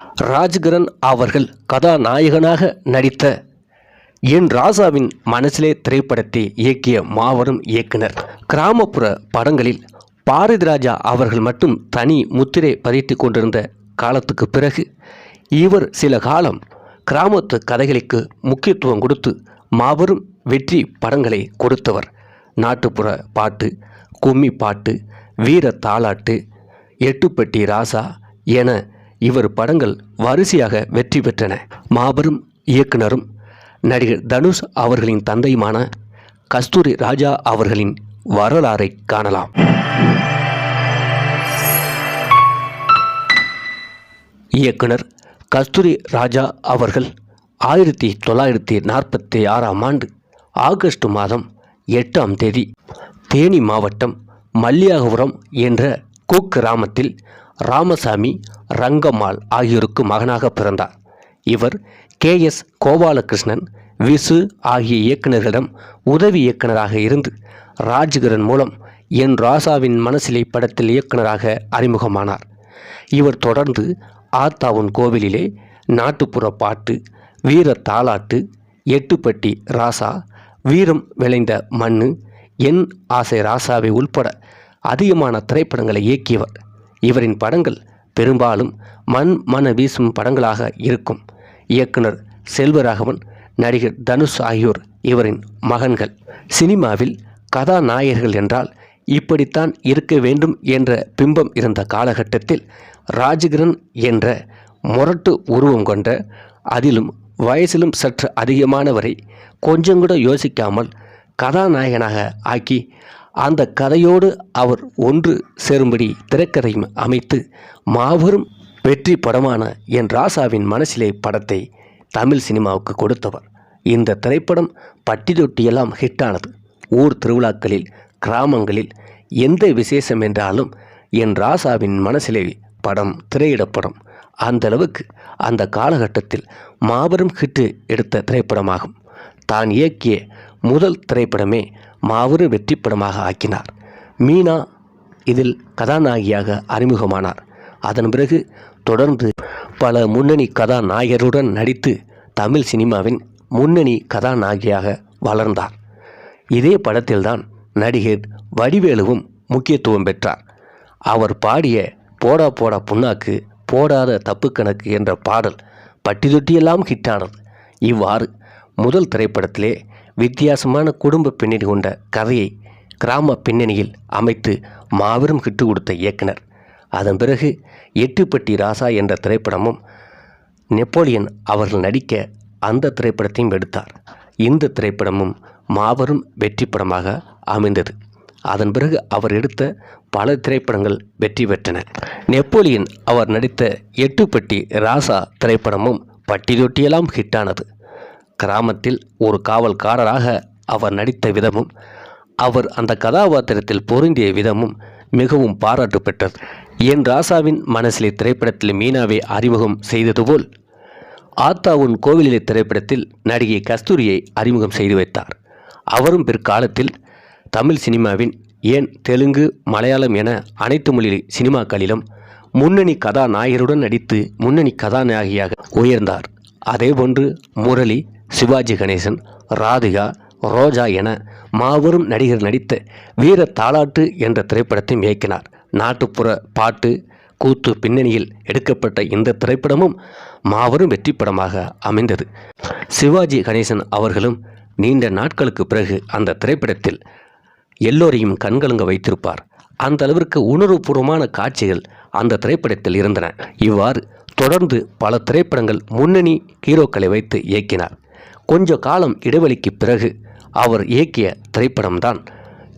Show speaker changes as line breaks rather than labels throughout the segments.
ராஜ்கிரண் அவர்கள் கதாநாயகனாக நடித்த என் ராசாவின் மனசிலே திரைப்படத்தை இயக்கிய மாபெரும் இயக்குனர். கிராமப்புற படங்களில் பாரதிராஜா அவர்கள் மட்டும் தனி முத்திரை பதித்து கொண்டிருந்த காலத்துக்கு பிறகு இவர் சில காலம் கிராமத்து கதைகளுக்கு முக்கியத்துவம் கொடுத்து மாபெரும் வெற்றி படங்களை கொடுத்தவர். நாட்டுப்புற பாட்டு கும்மி பாட்டு வீர தாளாட்டு எட்டுப்பட்டி ராசா என இவர் படங்கள் வரிசையாக வெற்றி பெற்றன. மாபெரும் இயக்குனரும் நடிகர் தனுஷ் அவர்களின் தந்தையுமான கஸ்தூரி ராஜா அவர்களின் வரலாறை காணலாம். இயக்குனர் கஸ்தூரி ராஜா அவர்கள் ஆயிரத்தி தொள்ளாயிரத்தி நாற்பத்தி ஆறாம் ஆண்டு ஆகஸ்ட் மாதம் எட்டாம் தேதி தேனி மாவட்டம் மல்லியாகபுரம் என்ற குக்கிராமத்தில் ராமசாமி ரங்கம்மாள் ஆகியோருக்கு மகனாக பிறந்தார். இவர் கே. எஸ். கோபாலகிருஷ்ணன் விசு ஆகிய இயக்குநர்களிடம் உதவி இயக்குனராக இருந்து ராஜ்கிரண் மூலம் என் ராசாவின் மனசிலை படத்தில் இயக்குனராக அறிமுகமானார். இவர் தொடர்ந்து ஆத்தாவுன் கோவிலிலே நாட்டுப்புற பாட்டு வீர தாலாட்டு எட்டுப்பட்டி ராசா வீரம் விளைந்த மண்ணு என் ஆசை ராசாவை உள்பட அதிகமான திரைப்படங்களை இயக்கியவர். இவரின் படங்கள் பெரும்பாலும் மண் மன வீசும் படங்களாக இருக்கும். இயக்குனர் செல்வராகவன் நடிகர் தனுஷ் ஆகியோர் இவரின் மகன்கள். சினிமாவில் கதாநாயகர்கள் என்றால் இப்படித்தான் இருக்க வேண்டும் என்ற பிம்பம் இருந்த காலகட்டத்தில் ராஜகிரண் என்ற முரட்டு உருவம் கொண்ட அதிலும் வயசிலும் சற்று அதிகமானவரை கொஞ்சம் கூட யோசிக்காமல் கதாநாயகனாக ஆக்கி அந்த கதையோடு அவர் ஒன்று சேரும்படி திரைக்கதையும் அமைத்து மாபெரும் வெற்றி படமான என் ராசாவின் மனசிலே படத்தை தமிழ் சினிமாவுக்கு கொடுத்தவர். இந்த திரைப்படம் பட்டி தொட்டியெல்லாம் ஹிட்டானது. ஊர் திருவிழாக்களில் கிராமங்களில் எந்த விசேஷம் என்றாலும் என் ராசாவின் மனசிலே படம் திரையிடப்படும். அந்த அளவுக்கு அந்த காலகட்டத்தில் மாபெரும் ஹிட்டு எடுத்த திரைப்படமாகும். தான் இயக்கிய முதல் திரைப்படமே மாபெரும் வெற்றி படமாக ஆக்கினார். மீனா இதில் கதாநாயகியாக அறிமுகமானார். அதன் பிறகு தொடர்ந்து பல முன்னணி கதாநாயகருடன் நடித்து தமிழ் சினிமாவின் முன்னணி கதாநாயகியாக வளர்ந்தார். இதே படத்தில்தான் நடிகர் வடிவேலுவும் முக்கியத்துவம் பெற்றார். அவர் பாடிய போடா போடா புண்ணாக்கு போடாத தப்பு கணக்கு என்ற பாடல் பட்டி தொட்டியெல்லாம் ஹிட்டானது இவ்வாறு முதல் திரைப்படத்திலே வித்தியாசமான குடும்ப பின்னணி கொண்ட கதையை கிராம பின்னணியில் அமைத்து மாபெரும் ஹிட்டு கொடுத்த இயக்குனர். அதன் பிறகு எட்டுப்பட்டி ராசா என்ற திரைப்படமும் நெப்போலியன் அவர்கள் நடிக்க அந்த திரைப்படத்தையும் எடுத்தார். இந்த திரைப்படமும் மாபெரும் வெற்றி படமாக அமைந்தது. அதன் பிறகு அவர் எடுத்த பல திரைப்படங்கள் வெற்றி பெற்றன. நெப்போலியன் அவர் நடித்த எட்டுப்பட்டி ராசா திரைப்படமும் பட்டிதொட்டியெல்லாம் ஹிட்டானது கிராமத்தில் ஒரு காவல்காரராக அவர் நடித்த விதமும் அவர் அந்த கதாபாத்திரத்தில் பொருந்திய விதமும் மிகவும் பாராட்டு பெற்றது. என் ராசாவின் மனசிலே திரைப்படத்தில் மீனாவை அறிமுகம் செய்தது போல் ஆத்தாவுன் கோவிலிலே திரைப்படத்தில் நடிகை கஸ்தூரியை அறிமுகம் செய்து வைத்தார். அவரும் பிற்காலத்தில் தமிழ் சினிமாவின் ஏன் தெலுங்கு மலையாளம் என அனைத்து மொழி சினிமாக்களிலும் முன்னணி கதாநாயகருடன் நடித்து முன்னணி கதாநாயகியாக உயர்ந்தார். அதேபோன்று முரளி சிவாஜி கணேசன் ராதிகா ரோஜா என மாபெரும் நடிகர் நடித்த வீர தாலாட்டு என்ற திரைப்படத்தையும் இயக்கினார். நாட்டுப்புற பாட்டு கூத்து பின்னணியில் எடுக்கப்பட்ட இந்த திரைப்படமும் மாபெரும் வெற்றி படமாக அமைந்தது. சிவாஜி கணேசன் அவர்களும் நீண்ட நாட்களுக்கு பிறகு அந்த திரைப்படத்தில் எல்லோரையும் கண்கலங்க வைத்திருப்பார். அந்த அளவிற்கு உணர்வுபூர்வமான காட்சிகள் அந்த திரைப்படத்தில் இருந்தன. இவ்வாறு தொடர்ந்து பல திரைப்படங்கள் முன்னணி ஹீரோக்களை வைத்து இயக்கினார். கொஞ்ச காலம் இடைவெளிக்கு பிறகு அவர் இயக்கிய திரைப்படம்தான்.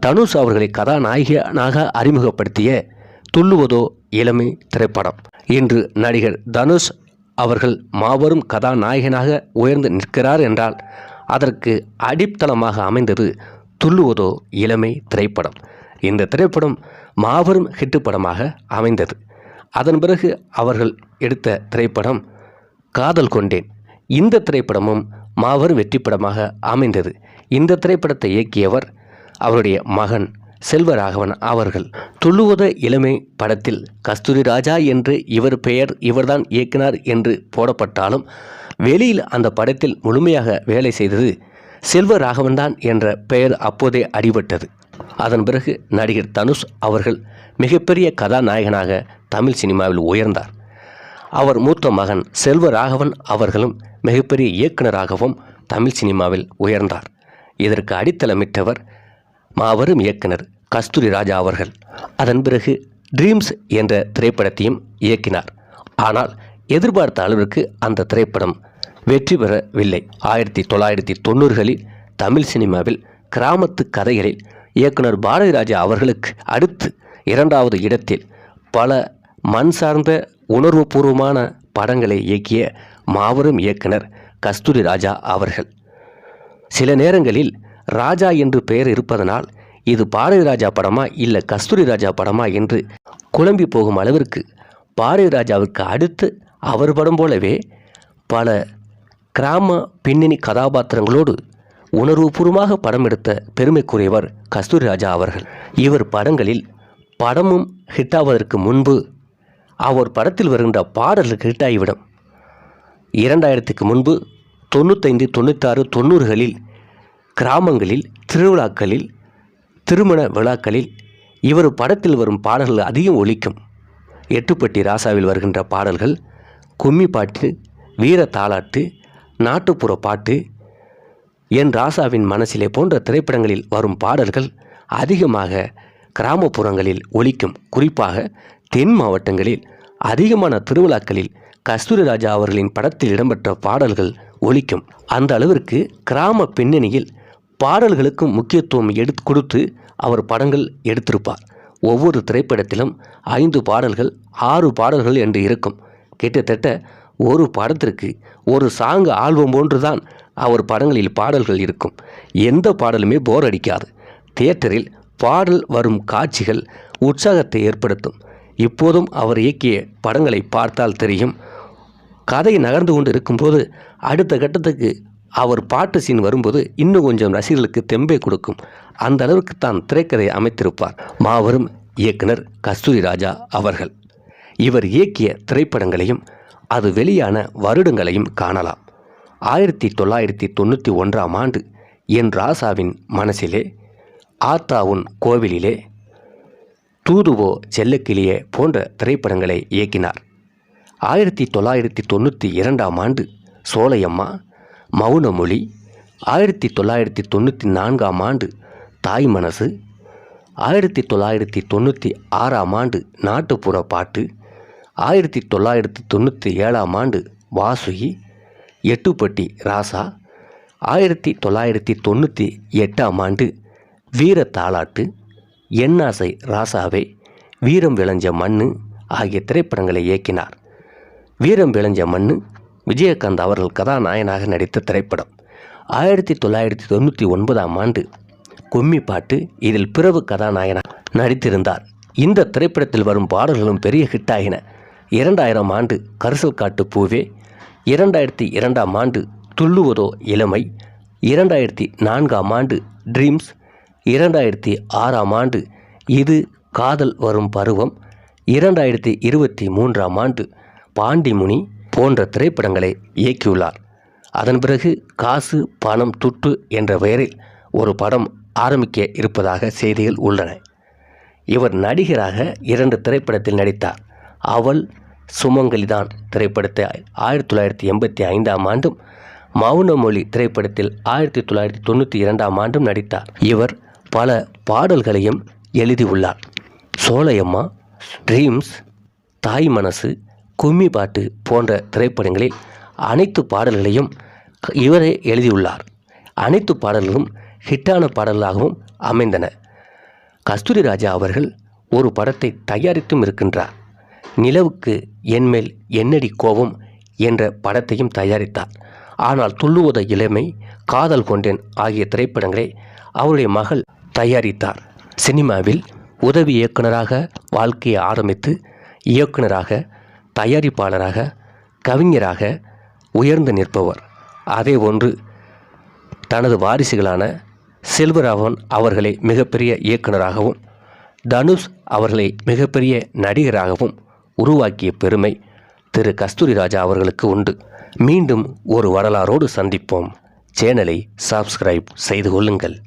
தனுஷ் அவர்களை கதாநாயகனாக அறிமுகப்படுத்திய துள்ளுவதோ இளமை திரைப்படம். இன்று நடிகர் தனுஷ் அவர்கள் மாபெரும் கதாநாயகனாக உயர்ந்து நிற்கிறார் என்றால் அதற்கு அடித்தளமாக அமைந்தது துள்ளுவதோ இளமை திரைப்படம். இந்த திரைப்படம் மாபெரும் ஹிட்டு படமாக அமைந்தது. அதன் பிறகு அவர்கள் எடுத்த திரைப்படம் காதல் கொண்டேன். இந்த திரைப்படமும் மாபெரும் வெற்றி படமாக அமைந்தது. இந்த திரைப்படத்தை இயக்கியவர் அவருடைய மகன் செல்வராகவன் அவர்கள். துள்ளுவத இளமை படத்தில் கஸ்தூரி ராஜா என்று இவர் பெயர் இவர்தான் இயக்கினார் என்று போடப்பட்டாலும் வெளியில் அந்த படத்தில் முழுமையாக வேலை செய்தது செல்வராகவன் தான் என்ற பெயர் அப்போதே அடிபட்டது. அதன் பிறகு நடிகர் தனுஷ் அவர்கள் மிகப்பெரிய கதாநாயகனாக தமிழ் சினிமாவில் உயர்ந்தார். அவர் மூத்த மகன் செல்வராகவன் அவர்களும் மிகப்பெரிய இயக்குனராகவும் தமிழ் சினிமாவில் உயர்ந்தார். இதற்கு அடித்தளமிட்டவர் மாபெரும் இயக்குனர் கஸ்தூரி ராஜா அவர்கள். அதன் பிறகு ட்ரீம்ஸ் என்ற திரைப்படத்தையும் இயக்கினார். ஆனால் எதிர்பார்த்த அளவிற்கு அந்த திரைப்படம் வெற்றி பெறவில்லை. ஆயிரத்தி தொள்ளாயிரத்தி தொண்ணூறுகளில் தமிழ் சினிமாவில் கிராமத்து கதைகளில் இயக்குனர் பாரதிராஜா அவர்களுக்கு அடுத்து இரண்டாவது இடத்தில் பல மண் சார்ந்த உணர்வுபூர்வமான படங்களை இயக்கிய மாபெரும் இயக்குனர் கஸ்தூரி ராஜா அவர்கள். சில நேரங்களில் ராஜா என்று பெயர் இருப்பதனால் இது பாரதி ராஜா படமா இல்லை கஸ்தூரி ராஜா படமா என்று குழம்பி போகும் அளவிற்கு பாரதி ராஜாவுக்கு அடுத்து அவர் படம் போலவே பல கிராம பின்னணி கதாபாத்திரங்களோடு உணர்வுபூர்வமாக படம் எடுத்த பெருமைக்குரியவர் கஸ்தூரி ராஜா அவர்கள். இவர் படங்களில் படமும் ஹிட்டாவதற்கு முன்பு அவர் படத்தில் வருகின்ற பாடல்கள் ஹிட்டாகிவிடும் இரண்டாயிரத்துக்கு முன்பு தொண்ணூத்தைந்து தொண்ணூத்தாறு தொண்ணூறுகளில் கிராமங்களில் திருவிழாக்களில் திருமண விழாக்களில் இவர் படத்தில் வரும் பாடல்கள் அதிகம் ஒலிக்கும். எட்டுப்பட்டி ராசாவில் வருகின்ற பாடல்கள் கும்மி பாட்டு வீர தாலாட்டு நாட்டுப்புற பாட்டு என் ராசாவின் மனசிலே போன்ற திரைப்படங்களில் வரும் பாடல்கள் அதிகமாக கிராமப்புறங்களில் ஒழிக்கும் குறிப்பாக தென் மாவட்டங்களில் அதிகமான திருவிழாக்களில் கஸ்தூரி ராஜா அவர்களின் படத்தில் இடம்பெற்ற பாடல்கள் ஒலிக்கும். அந்த அளவிற்கு கிராம பின்னணியில் பாடல்களுக்கும் முக்கியத்துவம் எடுத்து கொடுத்து அவர் படங்கள் எடுத்திருப்பார். ஒவ்வொரு திரைப்படத்திலும் ஐந்து பாடல்கள் ஆறு பாடல்கள் என்று இருக்கும். கிட்டத்தட்ட ஒரு படத்திற்கு ஒரு சாங் ஆல்பம் போன்றுதான் அவர் படங்களில் பாடல்கள் இருக்கும். எந்த பாடலுமே போர் அடிக்காது. தியேட்டரில் பாடல் வரும் காட்சிகள் உற்சாகத்தை ஏற்படுத்தும். இப்போதும் அவர் இயக்கிய படங்களை பார்த்தால் தெரியும். கதை நகர்ந்து கொண்டு இருக்கும்போது அடுத்த கட்டத்துக்கு அவர் பாட்டு சீன் வரும்போது இன்னும் கொஞ்சம் ரசிகர்களுக்கு தெம்பே கொடுக்கும். அந்த அளவுக்கு தான் திரைக்கதை அமைத்திருப்பார் மாபெரும் இயக்குனர் கஸ்தூரி ராஜா அவர்கள். இவர் இயக்கிய திரைப்படங்களையும் அது வெளியான வருடங்களையும் காணலாம். ஆயிரத்தி தொள்ளாயிரத்தி தொண்ணூற்றி ஒன்றாம் ஆண்டு என் ராசாவின் மனசிலே ஆத்தாவுன் கோவிலிலே தூதுவோ செல்லக்கிளியே போன்ற திரைப்படங்களை இயக்கினார். ஆயிரத்தி தொள்ளாயிரத்தி தொண்ணூற்றி இரண்டாம் ஆண்டு சோலையம்மா மௌனமொழி ஆயிரத்தி தொள்ளாயிரத்தி தொண்ணூற்றி நான்காம் ஆண்டு தாய் மனசு ஆயிரத்தி தொள்ளாயிரத்தி தொண்ணூற்றி ஆறாம் ஆண்டு நாட்டுப்புற பாட்டு ஆயிரத்தி தொள்ளாயிரத்தி தொண்ணூற்றி ஏழாம் ஆண்டு வாசுகி எட்டுப்பட்டி ராசா ஆயிரத்தி தொள்ளாயிரத்தி தொண்ணூற்றி எட்டாம் ஆண்டு வீர தாலாட்டு எண்ணாசை ராசாவே வீரம் விளைஞ்ச மண்ணு ஆகிய திரைப்படங்களை இயக்கினார். வீரம் விளைஞ்ச மண்ணு விஜயகாந்த் அவர்கள் கதாநாயகனாக நடித்த திரைப்படம். ஆயிரத்தி தொள்ளாயிரத்தி தொண்ணூற்றி ஒன்பதாம் ஆண்டு கும்மி பாட்டு இதில் பிறவு கதாநாயகனாக நடித்திருந்தார். இந்த திரைப்படத்தில் வரும் பாடல்களும் பெரிய ஹிட்டாகின இரண்டாயிரம் ஆண்டு கரிசல் காட்டு பூவே இரண்டாயிரத்தி இரண்டாம் ஆண்டு துள்ளுவதோ இளமை இரண்டாயிரத்தி நான்காம் ஆண்டு ட்ரீம்ஸ் இரண்டாயிரத்தி ஆறாம் ஆண்டு. இது காதல் வரும் பருவம். இரண்டாயிரத்தி இருபத்தி மூன்றாம் ஆண்டு பாண்டிமுனி போன்ற திரைப்படங்களை இயக்கியுள்ளார். அதன் பிறகு காசு பணம் துட்டு என்ற பெயரில் ஒரு படம் ஆரம்பிக்க இருப்பதாக செய்திகள் உள்ளன. இவர் நடிகராக இரண்டு திரைப்படத்தில் நடித்தார். அவள் சுமங்கலிதான் திரைப்படத்தை ஆயிரத்தி தொள்ளாயிரத்தி எண்பத்தி ஐந்தாம் ஆண்டும் மௌனமொழி திரைப்படத்தில் ஆயிரத்தி தொள்ளாயிரத்தி தொண்ணூற்றி இரண்டாம் ஆண்டும் நடித்தார். இவர் பல பாடல்களையும் எழுதியுள்ளார். சோலையம்மா ட்ரீம்ஸ் தாய் மனசு கும்மி பாட்டு போன்ற திரைப்படங்களில் அனைத்து பாடல்களையும் இவரே எழுதியுள்ளார். அனைத்து பாடல்களும் ஹிட்டான பாடல்களாகவும் அமைந்தன. கஸ்தூரி ராஜா அவர்கள் ஒரு படத்தை தயாரித்தும் இருக்கின்றார். நிலவுக்கு என்மேல் என்னடி கோபம் என்ற படத்தையும் தயாரித்தார். ஆனால் துள்ளுவத இளமை காதல் கொண்டேன் ஆகிய திரைப்படங்களை அவருடைய மகள் தயாரித்தார். சினிமாவில் உதவி இயக்குனராக வாழ்க்கையை ஆரம்பித்து இயக்குனராக தயாரிப்பாளராக கவிஞராக உயர்ந்து நிற்பவர். அதே ஒன்று தனது வாரிசுகளான செல்வராகவன் அவர்களை மிகப்பெரிய இயக்குனராகவும் தனுஷ் அவர்களை மிகப்பெரிய நடிகராகவும் உருவாக்கிய பெருமை திரு. கஸ்தூரி ராஜா அவர்களுக்கு உண்டு. மீண்டும் ஒரு வரலாறோடு சந்திப்போம். சேனலை சப்ஸ்கிரைப் செய்து கொள்ளுங்கள்.